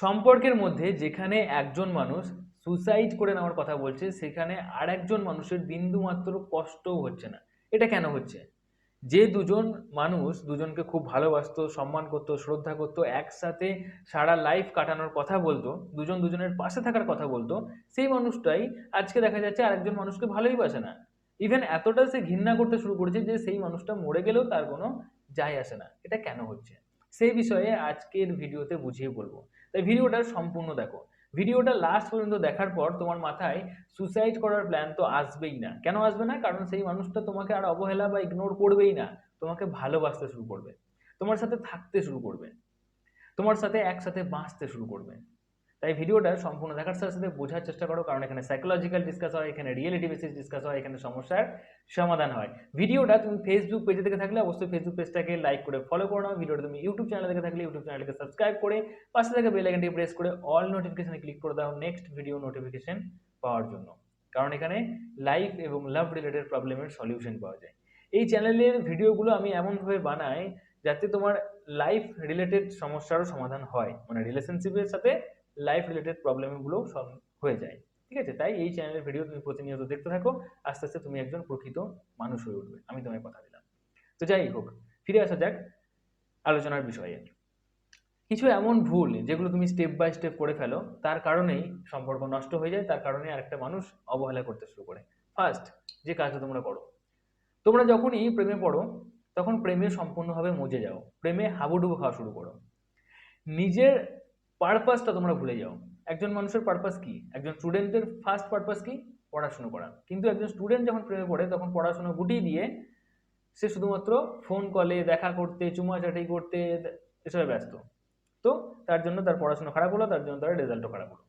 সম্পর্কের মধ্যে যেখানে একজন মানুষ সুসাইড করে নেওয়ার কথা বলছে, সেখানে আর একজন মানুষের বিন্দুমাত্র কষ্টও হচ্ছে না। এটা কেন হচ্ছে? যে দুজন মানুষ দুজনকে খুব ভালোবাসতো, সম্মান করতো, শ্রদ্ধা করতো, একসাথে সারা লাইফ কাটানোর কথা বলতো, দুজন দুজনের পাশে থাকার কথা বলতো, সেই মানুষটাই আজকে দেখা যাচ্ছে আরেকজন মানুষকে ভালোই বাসে না। ইভেন এতটা সে ঘৃণা করতে শুরু করেছে যে সেই মানুষটা মরে গেলেও তার কোনো যায় আসে না। এটা কেন হচ্ছে? সেই বিষয়ে আজকের ভিডিওতে বুঝিয়ে বলব। তাই ভিডিওটা সম্পূর্ণ দেখো। ভিডিওটা লাস্ট পর্যন্ত দেখার পর তোমার মাথায় সুসাইড করার প্ল্যান তো আসবেই না। কেন আসবে না? কারণ সেই মানুষটা তোমাকে আর অবহেলা বা ইগনোর করবেই না। তোমাকে ভালোবাসতে শুরু করবে। তোমার সাথে থাকতে শুরু করবে। তোমার সাথে একসাথে বাঁচতে শুরু করবে। তাই ভিডিওটা সম্পূর্ণ দেখার সাথে সাথে বোঝার চেষ্টা করো, কারণ এখানে সাইকোলজিক্যাল ডিসকাস হয়, এখানে রিয়েলিটি বেসিস ডিসকাস হয়, এখানে সমস্যার সমাধান হয়। ভিডিওটা তুমি ফেসবুক পেজে থেকে থাকলে অবশ্যই ফেসবুক পেজটাকে লাইক করে ফলো করে নাও ভিডিওটা তুমি ইউটিউব চ্যানেলে থেকে থাকলে ইউটিউব চ্যানেলকে সাবস্ক্রাইব করে পাশে থেকে বেল আইকনটি প্রেস করে অল নোটিফিকেশনে ক্লিক করে দাও নেক্সট ভিডিও নোটিফিকেশন পাওয়ার জন্য। কারণ এখানে লাইফ এবং লাভ রিলেটেড প্রবলেমের সলিউশন পাওয়া যায়। এই চ্যানেলের ভিডিওগুলো আমি এমনভাবে বানাই যাতে তোমার লাইফ রিলেটেড সমস্যারও সমাধান হয়। মানে রিলেশনশিপের সাথে লাইফ রিলেটেড প্রবলেমগুলো হয়ে যায়। ঠিক আছে? তাই এই চ্যানেলের ভিডিও তুমি প্রতিনিয়ত দেখতে থাকো। আস্তে আস্তে তুমি একজন প্রকৃত মানুষ হয়ে উঠবে। আমি তোমায় কথা দিলাম। তো যাই হোক, ফিরে আসা যাক আলোচনার বিষয়ে। কিছু এমন ভুল যেগুলো তুমি স্টেপ বাই স্টেপ করে ফেলো, তার কারণেই সম্পর্ক নষ্ট হয়ে যায়, তার কারণে আরেকটা মানুষ অবহেলা করতে শুরু করে। ফার্স্ট যে কাজটা তোমরা করো। তোমরা যখনই প্রেমে পড়ো, তখন প্রেমে সম্পূর্ণভাবে মজে যাও। প্রেমে হাবুডুবু খাওয়া শুরু করো। নিজের পারপাসটা তোমরা ভুলে যাও। একজন মানুষের পারপাস কি? একজন স্টুডেন্টের ফার্স্ট পারপাস কি? পড়াশুনো করা। কিন্তু একজন স্টুডেন্ট যখন প্রেমে পড়ে, তখন পড়াশুনো গুটিয়ে দিয়ে সে শুধুমাত্র ফোন কলে দেখা করতে, চুমাচাটি করতে, এসবে ব্যস্ত। তো তার জন্য তার পড়াশোনা খারাপ হলো, তার জন্য তার রেজাল্টও খারাপ হলো।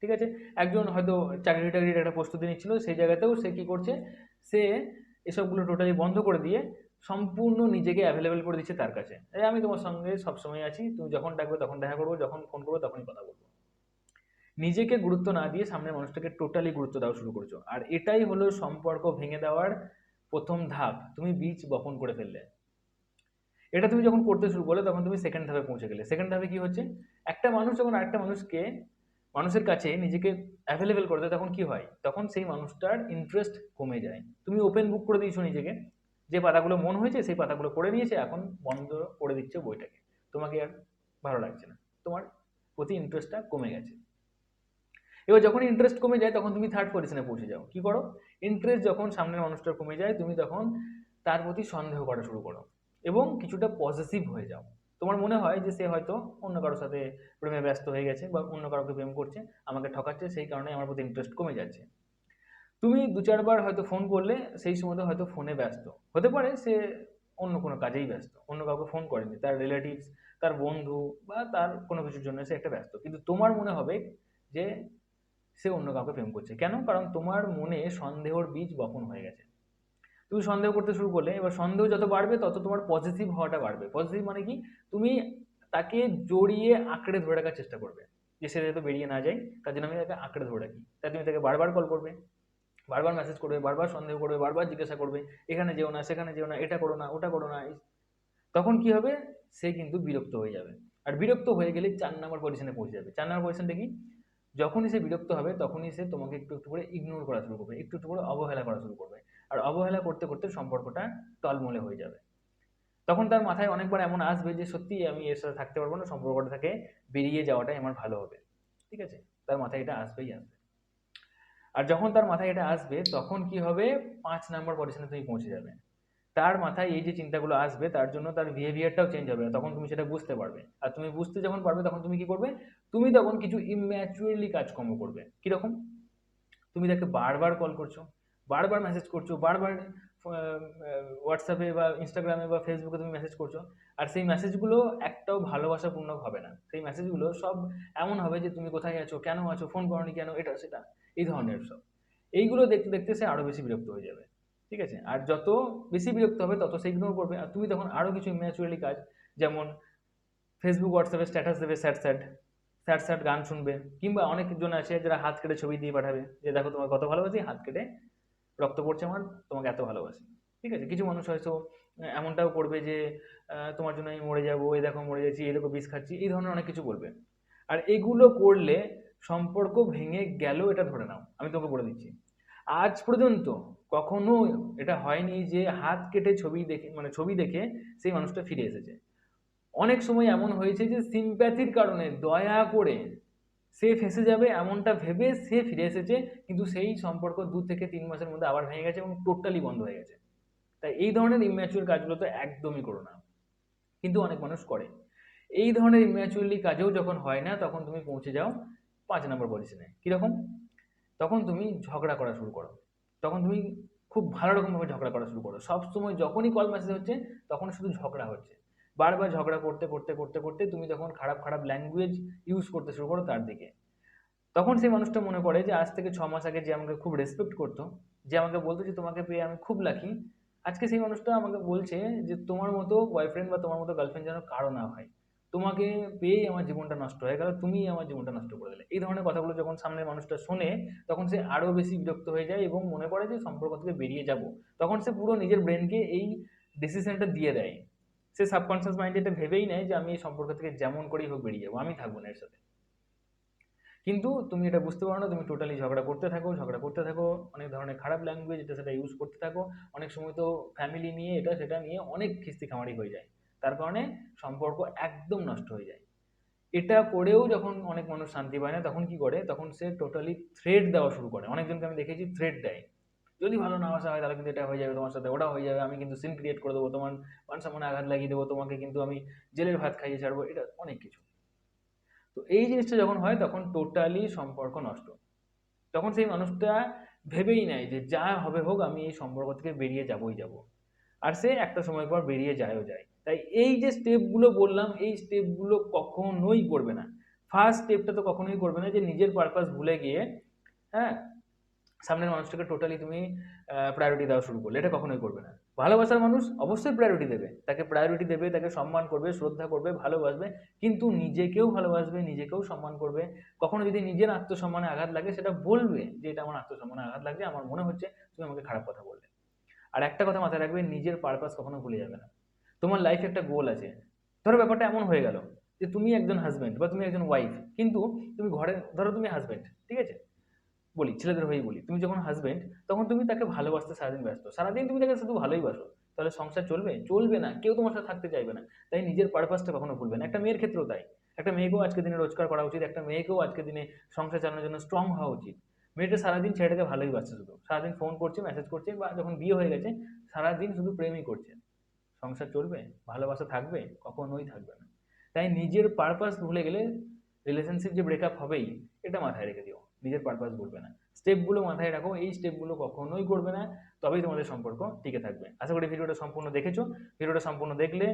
ঠিক আছে? একজন হয়তো চাকরি টাকরির একটা প্রস্তুতি নিচ্ছিল, সেই জায়গাতেও সে কি করছে? সে এসবগুলো টোটালি বন্ধ করে দিয়ে সম্পূর্ণ নিজেকে অ্যাভেলেবেল করে দিচ্ছে তার কাছে। এই আমি তোমার সঙ্গে সবসময় আছি, তুমি যখন ডাকবে তখন দেখা করব, যখন ফোন করব তখনই কথা বলব। নিজেকে গুরুত্ব না দিয়ে সামনের মানুষটাকে টোটালি গুরুত্ব দেওয়া শুরু করছ। আর এটাই হলো সম্পর্ক ভেঙে দেওয়ার প্রথম ধাপ, তুমি বীজ বপন করে ফেললে। এটা তুমি যখন করতে শুরু করলে তখন তুমি সেকেন্ড ধাপে পৌঁছে গেলে। সেকেন্ড ধাপে কি হচ্ছে? একটা মানুষ যখন আরেকটা মানুষকে, মানুষের কাছে নিজেকে অ্যাভেলেবেল করে দেয় তখন কি হয়? তখন সেই মানুষটার ইন্টারেস্ট কমে যায়। তুমি ওপেন বুক করে দিয়েছ নিজেকে। যে পাতাগুলো মন হয়েছে সেই পাতাগুলো পড়ে নিয়েছে, এখন বন্ধ করে দিচ্ছে বইটাকে। তোমাকে আর ভালো লাগছে না। তোমার প্রতি ইন্টারেস্টটা কমে গেছে। এবার যখন ইন্টারেস্ট কমে যায়, তখন তুমি থার্ড পজিশনে পৌঁছে যাও। কি করো? ইন্টারেস্ট যখন সামনের মানুষটার কমে যায়, তুমি তখন তার প্রতি সন্দেহ করা শুরু করো এবং কিছুটা পজিটিভ হয়ে যাও। তোমার মনে হয় যে সে হয়তো অন্য কারোর সাথে প্রেমে ব্যস্ত হয়ে গেছে বা অন্য কারোকে প্রেম করছে, আমাকে ঠকাচ্ছে, সেই কারণে আমার প্রতি ইন্টারেস্ট কমে যাচ্ছে। তুমি দু চারবার হয়তো ফোন করলে, সেই সময় হয়তো ফোনে ব্যস্ত। হতে পারে সে অন্য কোনো কাজেই ব্যস্ত, অন্য কাউকে ফোন করেনি, তার রিলেটিভস তার বন্ধু বা তার কোনো কিছুর জন্য সে একটা ব্যস্ত। কিন্তু তোমার মনে হবে যে সে অন্য কাউকে প্রেম করছে। কেন? কারণ তোমার মনে সন্দেহর বীজ বপন হয়ে গেছে। তুমি সন্দেহ করতে শুরু করলে, এবার সন্দেহ যত বাড়বে, তত তোমার পজিটিভ হওয়াটা বাড়বে। পজিটিভ মানে কি? তুমি তাকে জড়িয়ে আঁকড়ে ধরে রাখার চেষ্টা করবে। যে সে যাতে বেরিয়ে না যায়, তার জন্য আমি তাকে আঁকড়ে ধরে রাখি। তাই তুমি তাকে বারবার কল করবে। বারবার মেসেজ করবে, বারবার সন্দেহ করবে, বারবার জিজ্ঞাসা করবে, এখানে যেও না, সেখানে যেও না, এটা করো না, ওটা করো না তখন কি হবে? সে কিন্তু বিরক্ত হয়ে যাবে। আর বিরক্ত হয়ে গেলে চার নম্বর পজিশনে পৌঁছে যাবে। চার নম্বর পজিশনটা কি? যখনই সে বিরক্ত হবে, তখনই সে তোমাকে একটু একটু করে ইগনোর করা শুরু করবে, একটু একটু করে অবহেলা করা শুরু করবে। আর অবহেলা করতে করতে সম্পর্কটা টলমলে হয়ে যাবে। তখন তার মাথায় অনেকবার এমন আসবে যে, সত্যি আমি এর সাথে থাকতে পারব না, সম্পর্কটা থেকে বেরিয়ে যাওয়াটাই আমার ভালো হবে। ঠিক আছে? তার মাথায় এটা আসবেই আসবে। আর যখন তার মাথায় এটা আসবে, তখন কি হবে? পাঁচ নাম্বার পজিশনে তুমি পৌঁছে যাবে। তার মাথায় এই যে চিন্তাগুলো আসবে, তার জন্য তার বিহেভিয়ারটাও চেঞ্জ হবে, তখন তুমি সেটা বুঝতে পারবে। আর তুমি বুঝতে যখন পারবে, তখন তুমি কি করবে? তুমি তখন কিছু ইম্যাচুয়ারলি কাজকর্ম করবে। কীরকম? তুমি তাকে বারবার কল করছ, বারবার মেসেজ করছ, বারবার হোয়াটসঅ্যাপে বা ইনস্টাগ্রামে বা ফেসবুকে তুমি মেসেজ করছ, আর সেই মেসেজগুলো একটাও ভালোবাসাপূর্ণ হবে না। সেই মেসেজগুলো সব এমন হবে যে তুমি কোথায় আছো, কেন আছো ফোন করনি কেন, এটা, সেটা। এই ধরনের সব। এইগুলো দেখতে দেখতে সে আরও বেশি বিরক্ত হয়ে যাবে। ঠিক আছে? আর যত বেশি বিরক্ত হবে, তত সে ইগনোর করবে। আর তুমি তখন আরও কিছু ইম্যাচুয়ালি কাজ, যেমন ফেসবুক হোয়াটসঅ্যাপে স্ট্যাটাস দেবে স্যাড স্যাট স্যাড স্যাট গান শুনবে। কিংবা অনেকজন আছে যারা হাত কেটে ছবি দিয়ে পাঠাবে, যে দেখো তোমার কত ভালোবাসি, হাত কেটে রক্ত পড়ছে আমার, তোমাকে এত ভালোবাসি। ঠিক আছে? কিছু মানুষ হয়তো এমনটাও করবে যে তোমার জন্য আমি মরে যাব, এই দেখো মরে যাচ্ছি, এই দেখো বিষ খাচ্ছি, এই ধরনের অনেক কিছু বলবে। আর এগুলো করলে সম্পর্ক ভেঙে গেল এটা ধরে নাও, আমি তোকে বলে দিচ্ছি। আজ পর্যন্ত কখনো এটা হয়নি যে হাত কেটে ছবি দেখে মানে ছবি দেখে সেই মানুষটা ফিরে এসেছে। অনেক সময় এমন হয়েছে যে সিম্প্যাথির কারণে দয়া করে সে ফেসে যাবে এমনটা ভেবে সে ফিরে এসেছে, কিন্তু সেই সম্পর্ক দু থেকে তিন মাসের মধ্যে আবার ভেঙে গেছে এবং টোটালি বন্ধ হয়ে গেছে। তাই এই ধরনের ইম্যাচুর কাজগুলো তো একদমই করো না। কিন্তু অনেক মানুষ করে। এই ধরনের ইম্যাচুয়ারলি কাজেও যখন হয় না, তখন তুমি পৌঁছে যাও। পাঁচ নম্বর পজিশনে কীরকম? তখন তুমি ঝগড়া করা শুরু করো। তখন তুমি খুব ভালো রকমভাবে ঝগড়া করা শুরু করো। সব সময় যখনই কল মেসেজ হচ্ছে, তখন শুধু ঝগড়া হচ্ছে। বারবার ঝগড়া করতে করতে করতে করতে তুমি তখন খারাপ খারাপ ল্যাঙ্গুয়েজ ইউজ করতে শুরু করো তার দিকে। তখন সেই মানুষটা মনে করে যে, আজ থেকে ছ মাস আগে যে আমাকে খুব রেসপেক্ট করতো, যে আমাকে বলতো যে, তোমাকে পেয়ে আমি খুব লাকি আজকে সেই মানুষটা আমাকে বলছে যে, তোমার মতো বয়ফ্রেন্ড বা তোমার মতো গার্লফ্রেন্ড যেন কারও না হয়। তোমাকে পেয়েই আমার জীবনটা নষ্ট হয়ে গেল, তুমিই আমার জীবনটা নষ্ট করে দিলে। এই ধরনের কথাগুলো যখন সামনের মানুষটা শোনে, তখন সে আরও বেশি বিরক্ত হয়ে যায় এবং মনে করে যে সম্পর্ক থেকে বেরিয়ে যাব। তখন সে পুরো নিজের ব্রেনকে এই ডিসিশনটা দিয়ে দেয়। সে সাবকনসিয়াস মাইন্ডে এটা ভেবেই নেয় যে আমি এই সম্পর্ক থেকে যেমন করেই হোক বেরিয়ে যাব, আমি থাকব না এর সাথে। কিন্তু তুমি এটা বুঝতে পারো না, তুমি টোটালি ঝগড়া করতে থাকো, ঝগড়া করতে থাকো, অনেক ধরনের খারাপ ল্যাঙ্গুয়েজ এটা সেটা ইউজ করতে থাকো। অনেক সময় তো ফ্যামিলি নিয়ে এটা সেটা নিয়ে অনেক খিস্তি খামারি হয়ে যায়। তার কারণে সম্পর্ক একদম নষ্ট হয়ে যায়। এটা করেও যখন অনেক মানুষ শান্তি পায় না, তখন কি করে? তখন সে টোটালি থ্রেড দেওয়া শুরু করে। অনেকজনকে আমি দেখেছি থ্রেড দেয়। যদি ভালো না আসা হয়, তাহলে কিন্তু এটা হয়ে যাবে, তোমার সাথে ওটা হয়ে যাবে, আমি কিন্তু সিন ক্রিয়েট করে দেবো, তোমার মান সম্মানে আঘাত লাগিয়ে দেবো, তোমাকে কিন্তু আমি জেলের ভাত খাইয়ে ছাড়বো, এটা অনেক কিছু। তো এই জিনিসটা যখন হয়, তখন টোটালি সম্পর্ক নষ্ট। তখন সেই মানুষটা ভেবেই নেয় যে যা হবে হোক, আমি এই সম্পর্ক থেকে বেরিয়ে যাবই যাব। আর সে একটা সময় পর বেরিয়ে যায়ও যায়। তাই এই যে স্টেপগুলো বললাম, এই স্টেপগুলো কখনোই করবে না। ফার্স্ট স্টেপটা তো কখনোই করবে না যে নিজের পারপাস ভুলে গিয়ে হ্যাঁ সামনের মানুষটাকে টোটালি তুমি প্রায়োরিটি দেওয়া শুরু করলে। এটা কখনোই করবে না। ভালোবাসার মানুষ অবশ্যই প্রায়োরিটি দেবে। তাকে প্রায়োরিটি দেবে, তাকে সম্মান করবে, শ্রদ্ধা করবে, ভালোবাসবে, কিন্তু নিজেকেও ভালোবাসবে, নিজেকেও সম্মান করবে। কখনো যদি নিজের আত্মসম্মানে আঘাত লাগে, সেটা বলবে যে, এটা আমার আত্মসম্মানে আঘাত লাগছে, আমার মনে হচ্ছে তুমি আমাকে খারাপ কথা বললে। আর একটা কথা মাথায় রাখবে, নিজের পারপাস কখনো ভুলে যাবে না। তোমার লাইফে একটা গোল আছে। ধরো ব্যাপারটা এমন হয়ে গেল যে তুমি একজন হাজব্যান্ড বা তুমি একজন ওয়াইফ কিন্তু তুমি ঘরে, ধরো তুমি হাজব্যান্ড ঠিক আছে? বলি, ছেলেদের হয়েই বলি, তুমি যখন হাজব্যান্ড তখন তুমি তাকে ভালোবাসতে সারাদিন ব্যস্ত। সারাদিন তুমি তাকে শুধু ভালোই বাসো। তাহলে সংসার চলবে? চলবে না, কেউ তোমার সাথে থাকতে চাইবে না। তাই নিজের পারপাসটা কখনো ভুলবে না। একটা মেয়ের ক্ষেত্রেও তাই। একটা মেয়েকেও আজকে দিনে রোজগার করা উচিত, একটা মেয়েকেও আজকে দিনে সংসার চালানোর জন্য স্ট্রং হওয়া উচিত। মেয়েটা সারাদিন ছেলেটাকে ভালোই বাসছে শুধু। সারাদিন ফোন করছে মেসেজ করছে বা যখন বিয়ে হয়ে গেছে, সারাদিন শুধু প্রেমই করছে। সংসার চলবে, ভালোবাসা থাকবে, কখনোই থাকবে না। তাই নিজের পারপাস ভুলে গেলে রিলেশনশিপ যে ব্রেকআপ হবেই, এটা মাথায় রেখে দিও। নিজের পারপাস ভুলবে না। স্টেপগুলো মাথায় রাখো, এই স্টেপগুলো কখনোই করবে না, তবেই তোমাদের সম্পর্ক টিকে থাকবে। আশা করি ভিডিওটা সম্পূর্ণ দেখেছ। ভিডিওটা সম্পূর্ণ দেখলে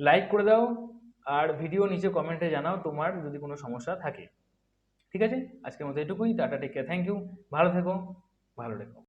লাইক করে দাও, আর ভিডিও নিচে কমেন্টে জানাও তোমার যদি কোনো সমস্যা থাকে। ঠিক আছে? আজকের মতো এটুকুই, tata take care thank you ভালো থেকো, ভালো রেখো